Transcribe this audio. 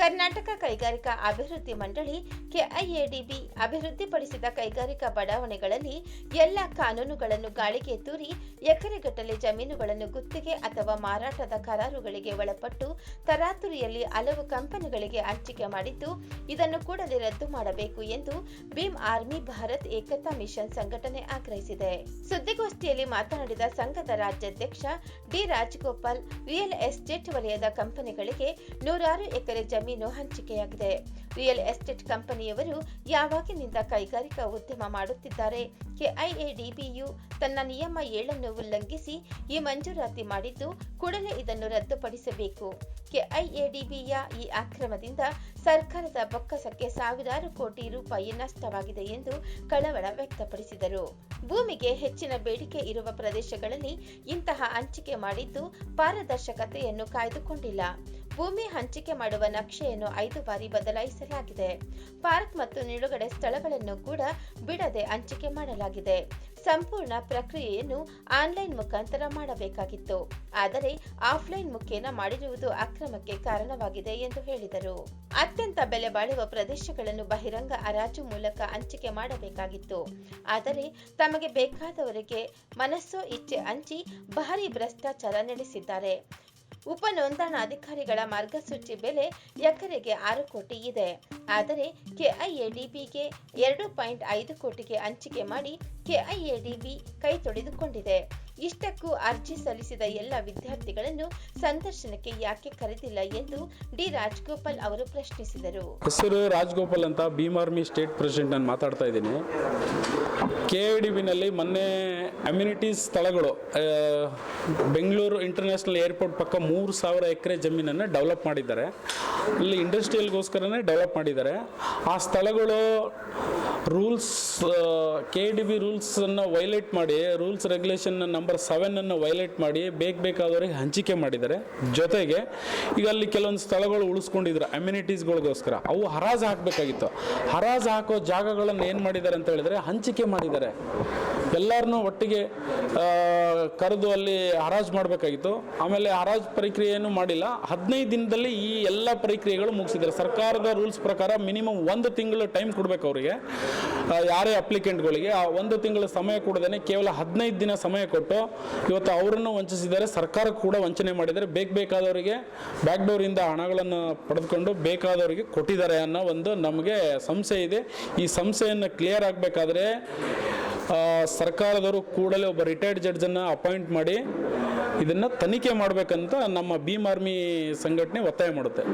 ಕರ್ನಾಟಕ ಕೈಗಾರಿಕಾ ಅಭಿವೃದ್ಧಿ ಮಂಡಳಿ ಕೆಐಎಡಿಬಿ ಅಭಿವೃದ್ಧಿಪಡಿಸಿದ ಕೈಗಾರಿಕಾ ಬಡಾವಣೆಗಳಲ್ಲಿ ಎಲ್ಲ ಕಾನೂನುಗಳನ್ನು ಗಾಳಿಗೆ ತೂರಿ ಎಕರೆಗಟ್ಟಲೆ ಜಮೀನುಗಳನ್ನು ಗುತ್ತಿಗೆ ಅಥವಾ ಮಾರಾಟದ ಕರಾರುಗಳಿಗೆ ಒಳಪಟ್ಟು ತರಾತುರಿಯಲ್ಲಿ ಹಲವು ಕಂಪನಿಗಳಿಗೆ ಹಂಚಿಕೆ ಮಾಡಿದ್ದು, ಇದನ್ನು ಕೂಡಲೇ ರದ್ದು ಮಾಡಬೇಕು ಎಂದು ಭೀಮ್ ಆರ್ಮಿ ಭಾರತ್ ಏಕತಾ ಮಿಷನ್ ಸಂಘಟನೆ ಆಗ್ರಹಿಸಿದೆ. ಸುದ್ದಿಗೋಷ್ಠಿಯಲ್ಲಿ ಮಾತನಾಡಿದ ಸಂಘದ ರಾಜ್ಯಾಧ್ಯಕ್ಷ ಡಿ ರಾಜಗೋಪಾಲ್ ರಿಯಲ್ ಎಸ್ಟೇಟ್ ವಲಯದ ಕಂಪನಿಗಳಿಗೆ ನೂರಾರು ಎಕರೆ ಜಮೀನು ಹಂಚಿಕೆಯಾಗಿದೆ. ರಿಯಲ್ ಎಸ್ಟೇಟ್ ಕಂಪನಿಯವರು ಯಾವಾಗಿನಿಂದ ಕೈಗಾರಿಕಾ ಉದ್ಯಮ ಮಾಡುತ್ತಿದ್ದಾರೆ? ಕೆಐಎಡಿಬಿಯು ತನ್ನ ನಿಯಮ ಏಳನ್ನು ಉಲ್ಲಂಘಿಸಿ ಈ ಮಂಜೂರಾತಿ ಮಾಡಿದ್ದು ಕೂಡಲೇ ಇದನ್ನು ರದ್ದುಪಡಿಸಬೇಕು. ಕೆಐಎಡಿಬಿಯ ಈ ಅಕ್ರಮದಿಂದ ಸರ್ಕಾರದ ಬೊಕ್ಕಸಕ್ಕೆ ಸಾವಿರಾರು ಕೋಟಿ ರೂಪಾಯಿ ನಷ್ಟವಾಗಿದೆ ಎಂದು ಕಳವಳ ವ್ಯಕ್ತಪಡಿಸಿದರು. ಭೂಮಿಗೆ ಹೆಚ್ಚಿನ ಬೇಡಿಕೆ ಇರುವ ಪ್ರದೇಶಗಳಲ್ಲಿ ಇಂತಹ ಹಂಚಿಕೆ ಮಾಡಿದ್ದು ಪಾರದರ್ಶಕತೆಯನ್ನು ಕಾಯ್ದುಕೊಂಡಿಲ್ಲ. ಭೂಮಿ ಹಂಚಿಕೆ ಮಾಡುವ ನಕ್ಷೆಯನ್ನು ಐದು ಬಾರಿ ಬದಲಾಯಿಸಲಾಗಿದೆ. ಪಾರ್ಕ್ ಮತ್ತು ನಿಲುಗಡೆ ಸ್ಥಳಗಳನ್ನು ಕೂಡ ಬಿಡದೆ ಹಂಚಿಕೆ ಮಾಡಲಾಗಿದೆ. ಸಂಪೂರ್ಣ ಪ್ರಕ್ರಿಯೆಯನ್ನು ಆನ್ಲೈನ್ ಮುಖಾಂತರ ಮಾಡಬೇಕಾಗಿತ್ತು. ಆದರೆ ಆಫ್ಲೈನ್ ಮುಖೇನ ಮಾಡಿರುವುದು ಅಕ್ರಮಕ್ಕೆ ಕಾರಣವಾಗಿದೆ ಎಂದು ಹೇಳಿದರು. ಅತ್ಯಂತ ಬೆಲೆ ಬಾಳುವ ಪ್ರದೇಶಗಳನ್ನು ಬಹಿರಂಗ ಹರಾಜು ಮೂಲಕ ಹಂಚಿಕೆ ಮಾಡಬೇಕಾಗಿತ್ತು. ಆದರೆ ತಮಗೆ ಬೇಕಾದವರಿಗೆ ಮನಸ್ಸೋ ಇಚ್ಛೆ ಹಂಚಿ ಭಾರಿ ಭ್ರಷ್ಟಾಚಾರ ನಡೆಸಿದ್ದಾರೆ. ಉಪ ನೋಂದಣಾಧಿಕಾರಿಗಳ ಮಾರ್ಗಸೂಚಿ ಬೆಲೆ ಎಕರೆಗೆ ಆರು ಕೋಟಿ ಇದೆ. ಆದರೆ ಕೆಐಎಡಿಬಿಗೆ ಎರಡು ಪಾಯಿಂಟ್ ಐದು ಕೋಟಿಗೆ ಹಂಚಿಕೆ ಮಾಡಿ ಕೆಐಎಡಿಬಿ ಕೈ ತೊಡೆದುಕೊಂಡಿದೆ ಇಷ್ಟಕ್ಕೂ ಅರ್ಜಿ ಸಲ್ಲಿಸಿದ ಎಲ್ಲ ವಿದ್ಯಾರ್ಥಿಗಳನ್ನು ಸಂದರ್ಶನಕ್ಕೆ ಯಾಕೆ ಕರೆದಿಲ್ಲ ಎಂದು ಡಿ ರಾಜಗೋಪಾಲ್ ಅವರು ಪ್ರಶ್ನಿಸಿದರು. ಹೆಸರು ರಾಜ್ಗೋಪಾಲ್ ಅಂತ ಭೀಮ್ ಆರ್ಮಿ ಸ್ಟೇಟ್ ಪ್ರೆಸಿಡೆಂಟ್ ನಾನು ಮಾತಾಡ್ತಾ ಇದ್ದೀನಿ. ಕೆ ಐ ಡಿ ಬಿನಲ್ಲಿ ಮೊನ್ನೆ ಅಮ್ಯುನಿಟೀಸ್ ಸ್ಥಳಗಳು ಬೆಂಗಳೂರು ಇಂಟರ್ನ್ಯಾಷನಲ್ ಏರ್ಪೋರ್ಟ್ ಪಕ್ಕ ಮೂರು ಸಾವಿರ ಎಕರೆ ಜಮೀನನ್ನು ಡೆವಲಪ್ ಮಾಡಿದ್ದಾರೆ. ಅಲ್ಲಿ ಇಂಡಸ್ಟ್ರಿಯಲ್ಗೋಸ್ಕರನೇ ಡೆವಲಪ್ ಮಾಡಿದ್ದಾರೆ. ಆ ಸ್ಥಳಗಳು ರೂಲ್ಸ್ ಕೆ ಡಿ ಬಿ ರೂಲ್ಸನ್ನು ವೈಲೇಟ್ ಮಾಡಿ ರೂಲ್ಸ್ ರೆಗ್ಯುಲೇಷನ್ ನಂಬರ್ ಸೆವೆನನ್ನು ವೈಲೇಟ್ ಮಾಡಿ, ಬೇಕು ಬೇಕಾದವರಿಗೆ ಹಂಚಿಕೆ ಮಾಡಿದ್ದಾರೆ. ಜೊತೆಗೆ ಈಗ ಅಲ್ಲಿ ಕೆಲವೊಂದು ಸ್ಥಳಗಳು ಉಳಿಸ್ಕೊಂಡಿದ್ರು ಅಮ್ಯುನಿಟೀಸ್ಗಳಿಗೋಸ್ಕರ ಅವು ಹರಾಜು ಹಾಕಬೇಕಾಗಿತ್ತು. ಹರಾಜು ಹಾಕೋ ಜಾಗಗಳನ್ನು ಏನು ಮಾಡಿದ್ದಾರೆ ಅಂತ ಹೇಳಿದರೆ ಹಂಚಿಕೆ ಮಾಡಿದ್ದಾರೆ. ಎಲ್ಲರನ್ನೂ ಒಟ್ಟಿಗೆ ಕರೆದು ಅಲ್ಲಿ ಹರಾಜು ಮಾಡಬೇಕಾಗಿತ್ತು. ಆಮೇಲೆ ಹರಾಜು ಪ್ರಕ್ರಿಯೆಯನ್ನು ಮಾಡಿಲ್ಲ. ಹದಿನೈದು ದಿನದಲ್ಲಿ ಈ ಎಲ್ಲ ಪ್ರಕ್ರಿಯೆಗಳು ಮುಗಿಸಿದ್ದಾರೆ. ಸರ್ಕಾರದ ರೂಲ್ಸ್ ಪ್ರಕಾರ ಮಿನಿಮಮ್ ಒಂದು ತಿಂಗಳು ಟೈಮ್ ಕೊಡಬೇಕು ಅವರಿಗೆ ಯಾರೇ ಅಪ್ಲಿಕೆಂಟ್ಗಳಿಗೆ. ಆ ಒಂದು ತಿಂಗಳ ಸಮಯ ಕೊಡದೇ ಕೇವಲ ಹದಿನೈದು ದಿನ ಸಮಯ ಕೊಟ್ಟು ಇವತ್ತು ಅವರನ್ನು ವಂಚಿಸಿದ್ದಾರೆ. ಸರ್ಕಾರ ಕೂಡ ವಂಚನೆ ಮಾಡಿದ್ದಾರೆ. ಬೇಕು ಬೇಕಾದವರಿಗೆ ಬ್ಯಾಕ್ ಡೋರಿಂದ ಹಣಗಳನ್ನು ಪಡೆದುಕೊಂಡು ಬೇಕಾದವರಿಗೆ ಕೊಟ್ಟಿದ್ದಾರೆ ಅನ್ನೋ ಒಂದು ನಮಗೆ ಸಂಶಯ ಇದೆ. ಈ ಸಂಸ್ಥೆಯನ್ನು ಕ್ಲಿಯರ್ ಆಗಬೇಕಾದ್ರೆ ಸರ್ಕಾರದವರು ಕೂಡಲೇ ಒಬ್ಬ ರಿಟೈರ್ಡ್ ಜಡ್ಜನ್ನು ಅಪಾಯಿಂಟ್ ಮಾಡಿ ಇದನ್ನು ತನಿಖೆ ಮಾಡಬೇಕಂತ ನಮ್ಮ ಭೀಮ್ ಆರ್ಮಿ ಸಂಘಟನೆ ಒತ್ತಾಯ ಮಾಡುತ್ತೆ.